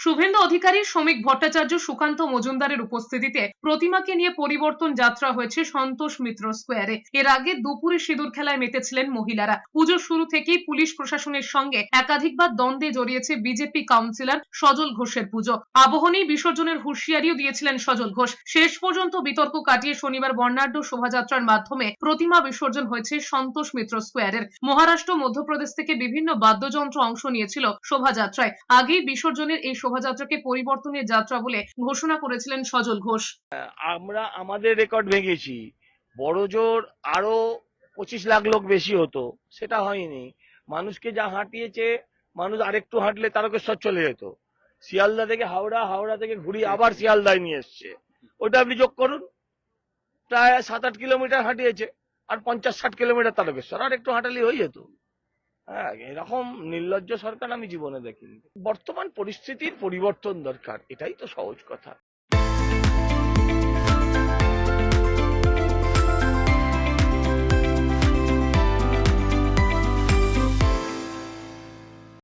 শুভেন্দু অধিকারী, শ্রমিক ভট্টাচার্য সুকান্ত মজুমদারের উপস্থিতিতে প্রতিমাকে নিয়ে পরিবর্তন যাত্রা হয়েছে সন্তোষ মিত্র স্কোয়ারে। এর আগে দুপুরে সিঁদুর খেলায় মেতেছিলেন মহিলারা। পুজোর শুরু থেকেই পুলিশ প্রশাসনের সঙ্গে একাধিকবার দ্বন্দ্বে জড়িয়েছে বিজেপি কাউন্সিলর সজল ঘোষের পুজো। আবহনী বিসর্জনের হুঁশিয়ারিও দিয়েছিলেন সজল ঘোষ। শেষ পর্যন্ত বিতর্ক কাটিয়ে শনিবার বর্ণাঢ্য শোভাযাত্রার মাধ্যমে প্রতিমা বিসর্জন হয়েছে সন্তোষ মিত্র স্কোয়ারের। মহারাষ্ট্র, মধ্যপ্রদেশ থেকে বিভিন্ন বাদ্যযন্ত্র অংশ নিয়েছিল শোভাযাত্রায়। আগেই বিসর্জনের এই শোভাযাত্রাকে পরিবর্তনের যাত্রা বলে ঘোষণা করেছিলেন সজল ঘোষ। আমরা আমাদের রেকর্ড ভেঙেছি। বড় জোর আরও পঁচিশ লাখ লোক বেশি হতো, সেটা হয়নি। মানুষকে যা হাঁটিয়েছে, মানুষ আরেকটু হাঁটলে তারকেশ্বর চলে যেত। শিয়ালদা থেকে হাওড়া হাওড়া থেকে ঘুরিয়ে আবার শিয়ালদায় নিয়ে এসছে। ওটা আপনি যোগ করুন। প্রায় সাত আট কিলোমিটার হাঁটিয়েছে, আর পঞ্চাশ ষাট কিলোমিটার তারকেশ্বর। আর একটু হাঁটালি হয়ে যেত। হ্যাঁ এরকম নির্লজ্জ সরকার আমি জীবনে দেখিনি। বর্তমান পরিস্থিতির পরিবর্তন দরকার, এটাই তো সহজ কথা।